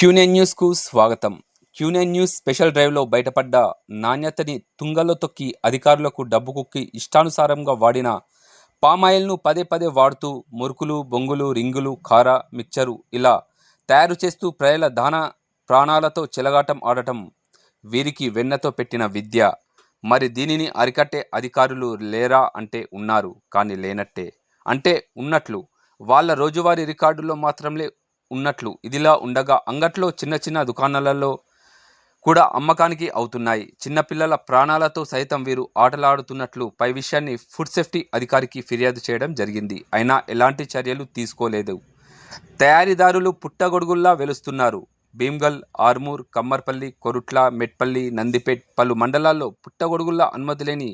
క్యూనెన్ న్యూస్కు స్వాగతం. క్యూనెన్ news special డ్రైవ్లో బయటపడ్డ నాణ్యతని తుంగలో తొక్కి అధికారులకు డబ్బు కుక్కి ఇష్టానుసారంగా వాడిన పామాయిల్ను పదే పదే వాడుతూ మురుకులు బొంగులు రింగులు కార మిక్చరు ఇలా తయారు చేస్తూ ప్రజల దాన ప్రాణాలతో చెలగాటం ఆడటం వీరికి వెన్నతో పెట్టిన విద్య. మరి దీనిని అరికట్టే అధికారులు లేరా అంటే ఉన్నారు కానీ లేనట్టే. అంటే ఉన్నట్లు వాళ్ళ రోజువారీ రికార్డుల్లో మాత్రమే ఉన్నట్లు ఇదిలా ఉండగా అంగట్లో చిన్న చిన్న దుకాణాలలో కూడా అమ్మకానికి అవుతున్నాయి. చిన్నపిల్లల ప్రాణాలతో సైతం వీరు ఆటలాడుతున్నట్లు పై విషయాన్ని ఫుడ్ సేఫ్టీ అధికారికి ఫిర్యాదు చేయడం జరిగింది. అయినా ఎలాంటి చర్యలు తీసుకోలేదు. తయారీదారులు పుట్టగొడుగుల్లా వెలుస్తున్నారు. భీమ్గల్ ఆర్మూర్ కమ్మర్పల్లి కొరుట్ల మెట్పల్లి నందిపేట్ పలు మండలాల్లో పుట్టగొడుగుల్లా అనుమతి లేని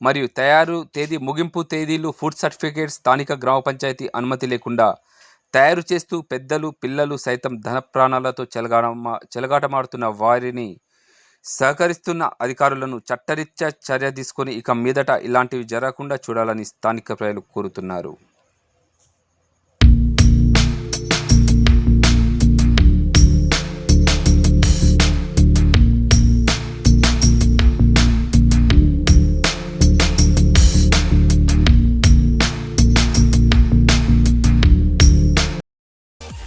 మరియు తయారు తేదీ ముగింపు తేదీలు ఫుడ్ సర్టిఫికేట్ స్థానిక గ్రామ పంచాయతీ అనుమతి లేకుండా తయారు చేస్తూ పెద్దలు పిల్లలు సైతం ధన ప్రాణాలతో చెలగాటమా చెలగాటమాడుతున్న వారిని సహకరిస్తున్న అధికారులను చట్టరీత్యా చర్య తీసుకొని ఇక మీదట ఇలాంటివి జరగకుండా చూడాలని స్థానిక ప్రజలు కోరుతున్నారు.